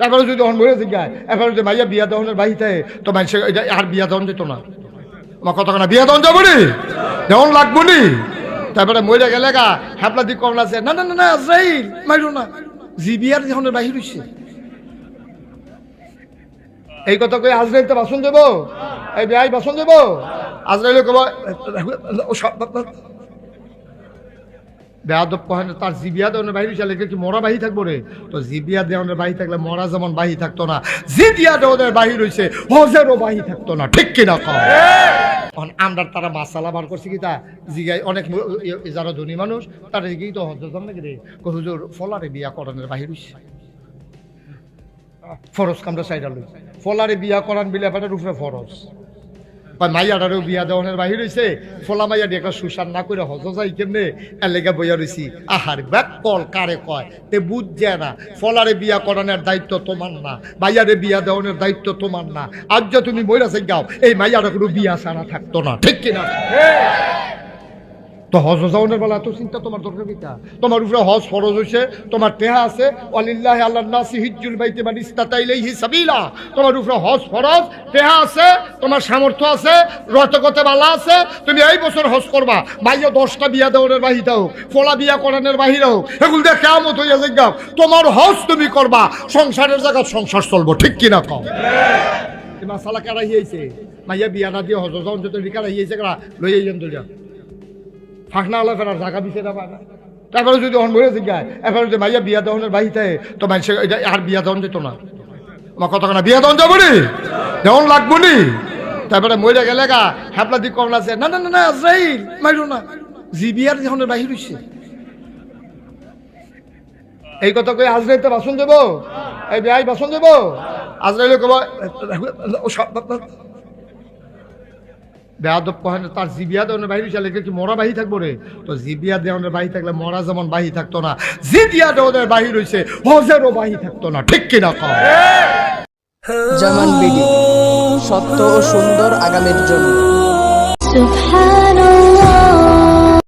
তারপরে যদি অন বলে জিজ্ঞায় এরপরে যদি মাইয়া বিয়া দেওয়ানের বাহিতে, তো মানুষ আর বিয়া দেওয়ান যেত না। আমার না, বিয়া দেওয়ান যাব নি দেওয়ান লাগবো নি তারপরে মহিলা গেলে গা হ্যাপলা দিক কমলা আছে। না না না না, আজরাইল, মাইরো না। জি বিয়ার যখন বাহির হইছে। এই কথা কই আজরাইল তো বাসন দেবো? এই বিয়াই বাসন দেবো? আজরাইল কব বেয়াদব কহেন, তার জিবিয়া দেওয়ানের বাহির চালে কি মরা বাহি থাকব রে? তো জিবিয়া দেওয়ানের বাহি থাকলে মরা যেমন বাহি থাকতো না জিবিয়া দেওয়ানের বাহির হইছে হজেরও বাহি থাকতো না, ঠিক কিনা আমরা তারা মাসালা বার করছি কি তা? জিগাই অনেক যারা ধনী মানুষ, তারা জিগেই তো হজ জান নাকি রে? হুজুর, ফলারে বিয়া করানোর বাহির হইছে ফরজ কামটা সাইডা লই। ফলারে বিয়া করান বিলে উপরে ফরজ। বা মাইয়াটারও বিয়া দেওয়ানের বাহির হয়েছে ফলা মাইয়া একটা সুসার না করে হজ যাই কেমনে এলেকা বইয়া রইছি আহার ব্যাক কল কারে কয়, তে বুঝছে না ফলারে বিয়া করানোর দায়িত্ব তোমার না মাইয়ারে বিয়া দেওয়ানোর দায়িত্ব তোমার না। আজ তুমি মইরা সেই গাও, এই মাইয়াটা কোনো বিয়া সারা থাকতো না। ঠিক কিনা। তো হজ যাওয়ানোর বেলা এত চিন্তা তোমার দরকার কিতা তোমার উপরে হজ ফরজ হইছে, তোমার টেহা আছে অলিল্লাহ আল্লাহ নাসি হিজ্জুল বাইতে মানে ইস্তাতাইলাইহি সাবিলা। তোমার উপরে হজ ফরজ, টেহা আছে, তোমার সামর্থ্য আছে রতগতে বালা আছে, তুমি এই বছর হজ করবা। মাইয়া দশটা বিয়া দেওয়ানের বাহিতা হোক ফলা বিয়া করানোর বাহিরা হোক এগুলো দিয়ে কেমন হইয়া যাও তোমার হজ তুমি করবা, সংসারের জায়গা সংসার চলবো, ঠিক কিনা কম মাসালা কারা হিয়েছে মাইয়া বিয়া না দিয়ে হজ যাওয়ান যত কারা হিয়েছে কারা লই আইন তুলিয়া ফাঁকনা হলে ফেরার জায়গা দিছে না তারপরে যদি অন বলে জিজ্ঞায় এরপরে যদি মাইয়া বিয়া দেওয়ানের বাহিতে, তো মানুষ এটা আর বিয়া দেওয়ান যেত না। আমার কথা না, বিয়া দেওয়ান যাব নি? দেওয়ান লাগবো নি? তারপরে মহিলা গেলে গা হ্যাপলা দিক কমলা আছে। না না না না, আজরাইল না। জি, বিয়ার যখন বাহির হইছে। এই কথা কই আজরাইল তো বাসন দেবো? এই বিয়াই বাসন দেবো? আজরাইল কব বেয়াদব কহেন তার জিবিয়া দেওয়ানের বাহির চালে কি মরা বাহি থাকব রে? তো জিবিয়া দেওয়ানের বাহি থাকলে মরা যেমন বাহি থাকতো না জিবিয়া দেওয়ানের বাহির হয়েছে হজেরও বাহি থাকতো না ঠিক কিনা কম জামান বিডি সত্য ও সুন্দর আগামীর জন্য।